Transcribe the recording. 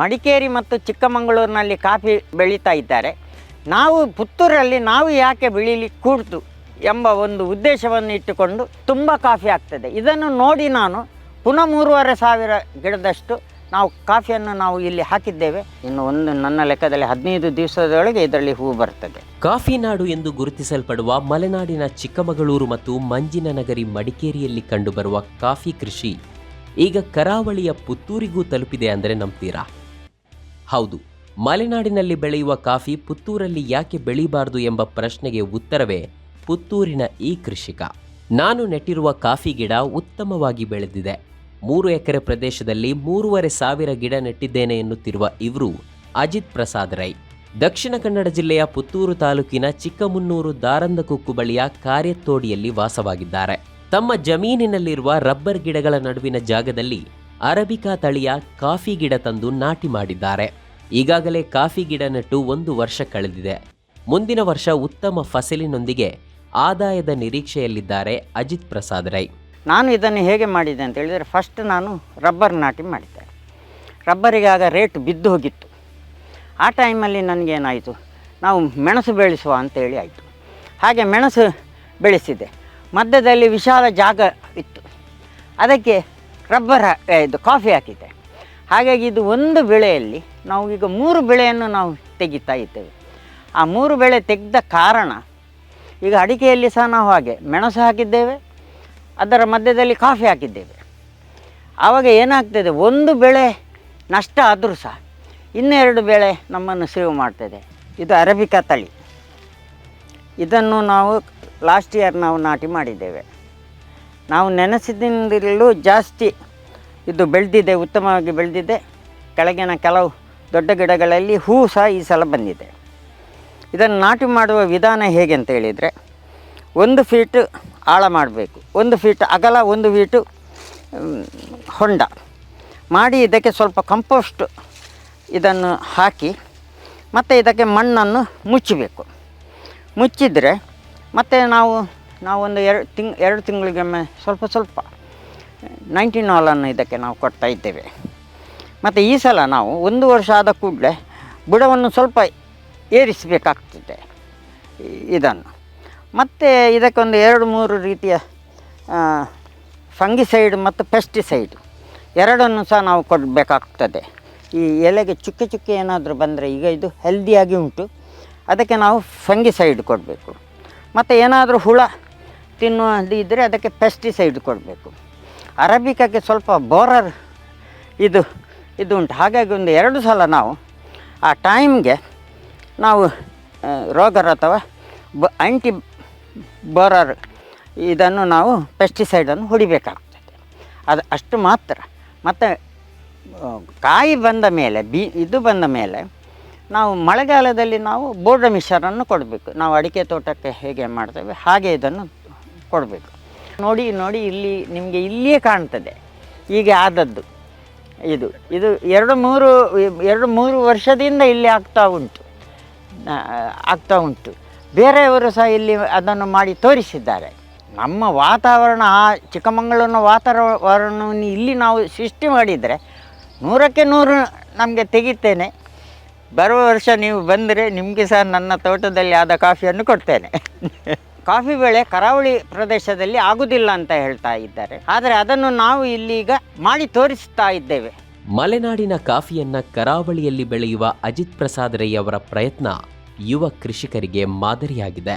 ಮಡಿಕೇರಿ ಮತ್ತು ಚಿಕ್ಕಮಗಳೂರಿನಲ್ಲಿ ಕಾಫಿ ಬೆಳೀತಾ ಇದ್ದಾರೆ. ನಾವು ಪುತ್ತೂರಲ್ಲಿ ನಾವು ಯಾಕೆ ಬೆಳೀಲಿ ಕೂಡ್ತು ಎಂಬ ಒಂದು ಉದ್ದೇಶವನ್ನು ಇಟ್ಟುಕೊಂಡು ತುಂಬ ಕಾಫಿ ಆಗ್ತದೆ. ಇದನ್ನು ನೋಡಿ ನಾನು ಪುನಃ ಮೂರುವರೆ ಸಾವಿರ ಗಿಡದಷ್ಟು ನಾವು ಕಾಫಿಯನ್ನು ನಾವು ಇಲ್ಲಿ ಹಾಕಿದ್ದೇವೆ. ಇನ್ನು ಒಂದು ನನ್ನ ಲೆಕ್ಕದಲ್ಲಿ ಹದಿನೈದು ದಿವಸದೊಳಗೆ ಇದರಲ್ಲಿ ಹೂ ಬರ್ತದೆ. ಕಾಫಿ ನಾಡು ಎಂದು ಗುರುತಿಸಲ್ಪಡುವ ಮಲೆನಾಡಿನ ಚಿಕ್ಕಮಗಳೂರು ಮತ್ತು ಮಂಜಿನ ನಗರಿ ಮಡಿಕೇರಿಯಲ್ಲಿ ಕಂಡುಬರುವ ಕಾಫಿ ಕೃಷಿ ಈಗ ಕರಾವಳಿಯ ಪುತ್ತೂರಿಗೂ ತಲುಪಿದೆ ಅಂದರೆ ನಂಬ್ತೀರಾ? ಹೌದು, ಮಲೆನಾಡಿನಲ್ಲಿ ಬೆಳೆಯುವ ಕಾಫಿ ಪುತ್ತೂರಲ್ಲಿ ಯಾಕೆ ಬೆಳೀಬಾರದು ಎಂಬ ಪ್ರಶ್ನೆಗೆ ಉತ್ತರವೇ ಪುತ್ತೂರಿನ ಈ ಕೃಷಿಕ. ನಾನು ನೆಟ್ಟಿರುವ ಕಾಫಿ ಗಿಡ ಉತ್ತಮವಾಗಿ ಬೆಳೆದಿದೆ. ಮೂರು ಎಕರೆ ಪ್ರದೇಶದಲ್ಲಿ ಮೂರುವರೆ ಸಾವಿರ ಗಿಡ ನೆಟ್ಟಿದ್ದೇನೆ ಎನ್ನುತ್ತಿರುವ ಇವರು ಅಜಿತ್ ಪ್ರಸಾದ್ ರೈ. ದಕ್ಷಿಣ ಕನ್ನಡ ಜಿಲ್ಲೆಯ ಪುತ್ತೂರು ತಾಲೂಕಿನ ಚಿಕ್ಕಮುನ್ನೂರು ದಾರಂದಕುಕ್ಕು ಬಳಿಯ ಕಾರ್ಯತೋಡಿಯಲ್ಲಿ ವಾಸವಾಗಿದ್ದಾರೆ. ತಮ್ಮ ಜಮೀನಿನಲ್ಲಿರುವ ರಬ್ಬರ್ ಗಿಡಗಳ ನಡುವಿನ ಜಾಗದಲ್ಲಿ ಅರಬಿಕಾ ತಳಿಯ ಕಾಫಿ ಗಿಡ ತಂದು ನಾಟಿ ಮಾಡಿದ್ದಾರೆ. ಈಗಾಗಲೇ ಕಾಫಿ ಗಿಡ ನೆಟ್ಟು ಒಂದು ವರ್ಷ ಕಳೆದಿದೆ. ಮುಂದಿನ ವರ್ಷ ಉತ್ತಮ ಫಸಲಿನೊಂದಿಗೆ ಆದಾಯದ ನಿರೀಕ್ಷೆಯಲ್ಲಿದ್ದಾರೆ ಅಜಿತ್ ಪ್ರಸಾದ್ ರೈ. ನಾನು ಇದನ್ನು ಹೇಗೆ ಮಾಡಿದೆ ಅಂತ ಹೇಳಿದರೆ ಫಸ್ಟ್ ನಾನು ರಬ್ಬರ್ ನಾಟಿ ಮಾಡಿದ್ದೆ ರಬ್ಬರಿಗೆ ಆಗ ರೇಟ್ ಬಿದ್ದು ಹೋಗಿತ್ತು. ಆ ಟೈಮಲ್ಲಿ ನನಗೇನಾಯಿತು ನಾವು ಮೆಣಸು ಬೆಳೆಸುವ ಅಂತೇಳಿ ಆಯಿತು. ಹಾಗೆ ಮೆಣಸು ಬೆಳೆಸಿದೆ. ಮಧ್ಯದಲ್ಲಿ ವಿಶಾಲ ಜಾಗ ಇತ್ತು. ಅದಕ್ಕೆ ರಬ್ಬರ್ ಇದು ಕಾಫಿ ಹಾಕಿದ್ದೆ. ಹಾಗಾಗಿ ಇದು ಒಂದು ಬೆಳೆಯಲ್ಲಿ ನಾವು ಈಗ ಮೂರು ಬೆಳೆಯನ್ನು ನಾವು ತೆಗಿತಾ ಇದ್ದೇವೆ. ಆ ಮೂರು ಬೆಳೆ ತೆಗೆದ ಕಾರಣ ಈಗ ಅಡಿಕೆಯಲ್ಲಿ ಸಹ ನಾವು ಹಾಗೆ ಮೆಣಸು ಹಾಕಿದ್ದೇವೆ, ಅದರ ಮಧ್ಯದಲ್ಲಿ ಕಾಫಿ ಹಾಕಿದ್ದೇವೆ. ಆವಾಗ ಏನಾಗ್ತದೆ ಒಂದು ಬೆಳೆ ನಷ್ಟ ಆದರೂ ಸಹ ಇನ್ನೆರಡು ಬೆಳೆ ನಮ್ಮನ್ನು ಸೇವ್ ಮಾಡ್ತದೆ ಇದು. ಅರಬಿಕಾ ತಳಿ. ಇದನ್ನು ನಾವು ಲಾಸ್ಟ್ ಇಯರ್ ನಾವು ನಾಟಿ ಮಾಡಿದ್ದೇವೆ. ನಾವು ನೆನೆಸಿದಿಂದಲೂ ಜಾಸ್ತಿ ಇದು ಬೆಳೆದಿದೆ, ಉತ್ತಮವಾಗಿ ಬೆಳೆದಿದೆ. ಕೆಳಗಿನ ಕೆಲವು ದೊಡ್ಡ ಗಿಡಗಳಲ್ಲಿ ಹೂ ಸಹ ಈ ಸಲ ಬಂದಿದೆ. ಇದನ್ನು ನಾಟಿ ಮಾಡುವ ವಿಧಾನ ಹೇಗೆ ಅಂತ ಹೇಳಿದರೆ, ಒಂದು ಫೀಟ್ ಆಳ ಮಾಡಬೇಕು. ಒಂದು ಫೀಟ್ ಅಗಲ, ಒಂದು ಫೀಟು ಹೊಂಡ. ಮಾಡಿ ಇದಕ್ಕೆ ಸ್ವಲ್ಪ ಕಂಪೋಸ್ಟ್ ಇದನ್ನು ಹಾಕಿ, ಮತ್ತು ಇದಕ್ಕೆ ಮಣ್ಣನ್ನು ಮುಚ್ಚಬೇಕು. ಮುಚ್ಚಿದರೆ ಮತ್ತು ನಾವು, ನಾವೊಂದು ಎರಡು ತಿಂಗ್ ಎರಡು ತಿಂಗಳಿಗೊಮ್ಮೆ ಸ್ವಲ್ಪ ಸ್ವಲ್ಪ ನೈಂಟಿನ್ ಹಾಲನ್ನು ಇದಕ್ಕೆ ನಾವು ಕೊಡ್ತಾ ಇದ್ದೇವೆ. ಮತ್ತು ಈ ಸಲ ನಾವು ಒಂದು ವರ್ಷ ಆದ ಕೂಡಲೇ ಬುಡವನ್ನು ಸ್ವಲ್ಪ ಏರಿಸಬೇಕಾಗ್ತದೆ. ಇದನ್ನು. ಮತ್ತು ಇದಕ್ಕೊಂದು ಎರಡು ಮೂರು ರೀತಿಯ ಫಂಗಿಸೈಡ್ ಮತ್ತು ಪೆಸ್ಟಿಸೈಡ್ ಎರಡನ್ನು ಸಹ ನಾವು ಕೊಡಬೇಕಾಗ್ತದೆ. ಈ ಎಲೆಗೆ ಚುಕ್ಕೆ ಚುಕ್ಕೆ ಏನಾದರೂ ಬಂದರೆ ಈಗ ಇದು ಹೆಲ್ದಿಯಾಗಿ ಉಂಟು. ಅದಕ್ಕೆ ನಾವು ಫಂಗಿಸೈಡ್ ಕೊಡಬೇಕು. ಮತ್ತು ಏನಾದರೂ ಹುಳ ತಿನ್ನುವಲ್ಲಿ ಇದ್ದರೆ ಅದಕ್ಕೆ ಪೆಸ್ಟಿಸೈಡ್ ಕೊಡಬೇಕು. ಅರಬಿಕಕ್ಕೆ ಸ್ವಲ್ಪ ಬೋರರ್ ಇದು ಇದು ಉಂಟು. ಹಾಗಾಗಿ ಒಂದು ಎರಡು ಸಲ ನಾವು ಆ ಟೈಮ್ಗೆ ನಾವು ರೋಗರ್ ಅಥವಾ ಬ ಆಂಟಿ ಬೋರರ್ ಇದನ್ನು ನಾವು ಪೆಸ್ಟಿಸೈಡನ್ನು ಹೊಡಿಬೇಕಾಗ್ತದೆ. ಅದು ಅಷ್ಟು ಮಾತ್ರ. ಮತ್ತು ಕಾಯಿ ಬಂದ ಮೇಲೆ, ಬಿ, ಇದು ಬಂದ ಮೇಲೆ ನಾವು ಮಳೆಗಾಲದಲ್ಲಿ ನಾವು ಬೋರ್ಡ ಮಿಶ್ರನ್ನು ಕೊಡಬೇಕು. ನಾವು ಅಡಿಕೆ ತೋಟಕ್ಕೆ ಹೇಗೆ ಮಾಡ್ತೇವೆ, ಹಾಗೆ ಇದನ್ನು ಕೊಡಬೇಕು. ನೋಡಿ ನೋಡಿ, ಇಲ್ಲಿ ನಿಮಗೆ ಇಲ್ಲಿಯೇ ಕಾಣ್ತದೆ. ಈಗ ಆದದ್ದು. ಇದು ಇದು ಎರಡು ಮೂರು ಎರಡು ಮೂರು ವರ್ಷದಿಂದ ಇಲ್ಲಿ ಆಗ್ತಾ ಉಂಟು. ಆಗ್ತಾ ಉಂಟು. ಬೇರೆಯವರು ಸಹ ಇಲ್ಲಿ ಅದನ್ನು ಮಾಡಿ ತೋರಿಸಿದ್ದಾರೆ. ನಮ್ಮ ವಾತಾವರಣ, ಆ ಚಿಕ್ಕಮಗಳೂರಿನ ವಾತಾವರಣವನ್ನು ಇಲ್ಲಿ ನಾವು ಸೃಷ್ಟಿ ಮಾಡಿದರೆ ನೂರಕ್ಕೆ ನೂರು ನಮಗೆ ತೆಗಿತೇನೆ. ಬರುವ ವರ್ಷ ನೀವು ಬಂದರೆ ನಿಮಗೆ ಸಹ ನನ್ನ ತೋಟದಲ್ಲಿ ಆದ ಕಾಫಿಯನ್ನು ಕೊಡ್ತೇನೆ. ಕಾಫಿ ಬೆಳೆ ಕರಾವಳಿ ಪ್ರದೇಶದಲ್ಲಿ ಆಗುವುದಿಲ್ಲ ಅಂತ ಹೇಳ್ತಾ ಇದ್ದಾರೆ. ಆದರೆ ಅದನ್ನು ನಾವು ಇಲ್ಲಿಗ ಮಾಡಿ ತೋರಿಸ್ತಾ ಇದ್ದೇವೆ. ಮಲೆನಾಡಿನ ಕಾಫಿಯನ್ನ ಕರಾವಳಿಯಲ್ಲಿ ಬೆಳೆಯುವ ಅಜಿತ್ ಪ್ರಸಾದ್ ರೈ ಅವರ ಪ್ರಯತ್ನ ಯುವ ಕೃಷಿಕರಿಗೆ ಮಾದರಿಯಾಗಿದೆ.